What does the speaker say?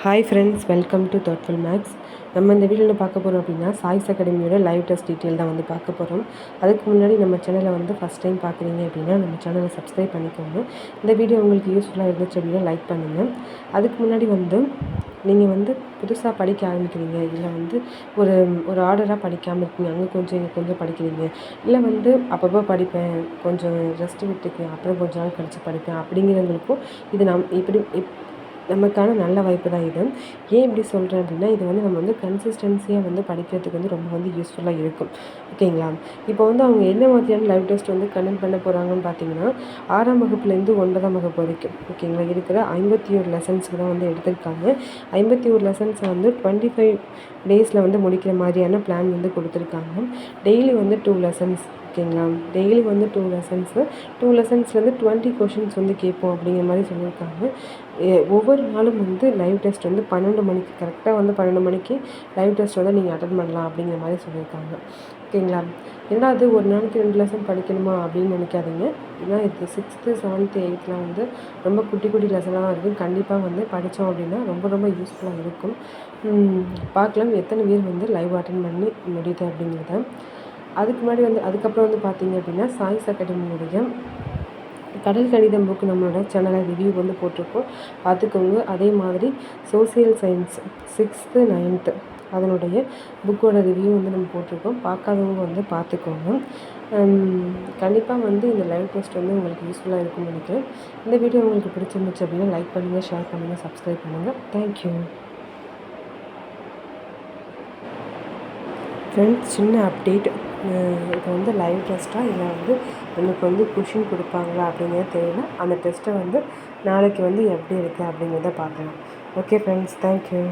Hi friends welcome to thoughtful max நம்ம இந்த வீடியோவில் பார்க்க போகிறோம் அப்படின்னா சாய்ஸ் அகாடமியோட லைவ் டெஸ்ட் டீட்டெயில் தான் வந்து பார்க்க போகிறோம் அதுக்கு முன்னாடி நம்ம சேனலை வந்து ஃபஸ்ட் டைம் பார்க்குறீங்க அப்படின்னா நம்ம சேனலை சப்ஸ்கிரைப் பண்ணிக்கோங்க. இந்த வீடியோ உங்களுக்கு யூஸ்ஃபுல்லாக இருந்துச்சு அப்படின்னா லைக் பண்ணுங்கள் அதுக்கு முன்னாடி வந்து நீங்கள் வந்து புதுசாக படிக்க ஆரம்பிக்கிறீங்க இல்லை வந்து ஒரு ஒரு ஆர்டராக படிக்காமல் இருக்கீங்க அங்கே கொஞ்சம் இங்கே கொஞ்சம் படிக்கிறீங்க இல்லை வந்து அப்பப்போ படிப்பேன் கொஞ்சம் ரெஸ்ட் விட்டுக்கு அப்புறம் கொஞ்ச நாள் கழித்து படிப்பேன் அப்படிங்கிறவங்களுக்கும் இது நம் இப்படி இப் நமக்கான நல்ல வாய்ப்பு தான் இது. ஏன் இப்படி சொல்கிறேன் அப்படின்னா இது வந்து நம்ம வந்து கன்சிஸ்டன்சியாக வந்து படிக்கிறதுக்கு வந்து ரொம்ப வந்து யூஸ்ஃபுல்லாக இருக்கும். ஓகேங்களா? இப்போ வந்து அவங்க என்ன மாதிரியான லைவ் டெஸ்ட் வந்து கண்டக்ட் பண்ண போகிறாங்கன்னு பார்த்தீங்கன்னா ஆறாம் வகுப்புலேருந்து ஒன்பதாம் வகுப்பு வரைக்கும். ஓகேங்களா? இருக்கிற ஐம்பத்தி ஒரு லெசன்ஸ்க்கு தான் வந்து எடுத்திருக்காங்க. ஐம்பத்தி ஒரு லெசன்ஸை வந்து டுவெண்ட்டி ஃபைவ் டேஸில் வந்து முடிக்கிற மாதிரியான பிளான் வந்து கொடுத்துருக்காங்க. டெய்லி வந்து டூ லெசன்ஸ் ஓகேங்களா? டெய்லி வந்து டூ லெசன்ஸு டூ லெசன்ஸ்லேருந்து டுவெண்ட்டி கொஷின்ஸ் வந்து கேட்போம் அப்படிங்கிற மாதிரி சொல்லியிருக்காங்க. ஒவ்வொரு நாளும் வந்து லைவ் டெஸ்ட் வந்து பன்னெண்டு மணிக்கு கரெக்டாக வந்து பன்னெண்டு மணிக்கு லைவ் டெஸ்ட் வந்து நீங்கள் அட்டன் பண்ணலாம் அப்படிங்கிற மாதிரி சொல்லியிருக்காங்க. ஓகேங்களா? ரெண்டாவது ஒரு நாளைக்கு ரெண்டு லெசன் படிக்கணுமா அப்படின்னு நினைக்காதீங்க. ஏன்னா இது சிக்ஸ்த்து செவன்த்து எயித்தில் வந்து ரொம்ப குட்டி குட்டி லெசனாக இருக்கும் கண்டிப்பாக வந்து படித்தோம் அப்படின்னா ரொம்ப ரொம்ப யூஸ்ஃபுல்லாக இருக்கும். பார்க்கலாம் எத்தனை பேர் வந்து லைவ் அட்டன் பண்ணி முடியுது அப்படிங்கிறத. அதுக்கு முன்னாடி வந்து அதுக்கப்புறம் வந்து பார்த்தீங்க அப்படின்னா சாய்ஸ் அகாடமியுடைய கடல் கணிதம் புக்கு நம்மளோட சேனலில் ரிவ்யூ வந்து போட்டிருக்கோம். பார்த்துக்கோங்க. அதே மாதிரி சோசியல் சயின்ஸ் சிக்ஸ்த்து நைன்த்து அதனுடைய புக்கோட ரிவ்யூ வந்து நம்ம போட்டிருக்கோம். பார்க்காதவங்க வந்து பார்த்துக்கோங்க. கண்டிப்பாக வந்து இந்த லைவ் போஸ்ட் வந்து உங்களுக்கு யூஸ்ஃபுல்லாக இருக்கும்னு நினைக்கிறேன். இந்த வீடியோ உங்களுக்கு பிடிச்சிருந்துச்சு அப்படின்னா லைக் பண்ணுங்கள் ஷேர் பண்ணுங்கள் சப்ஸ்கிரைப் பண்ணுங்கள் தேங்க்யூ ஃப்ரெண்ட்ஸ் சின்ன அப்டேட் இப்போ வந்து லைவ் டெஸ்ட்டாக இல்லை வந்து எனக்கு வந்து கொஷின் கொடுப்பாங்களா அப்படிங்கிறது தெரியல. அந்த டெஸ்ட்டை வந்து நாளைக்கு வந்து எப்படி இருக்குது அப்படிங்கிறத பார்க்கலாம். Okay friends thank you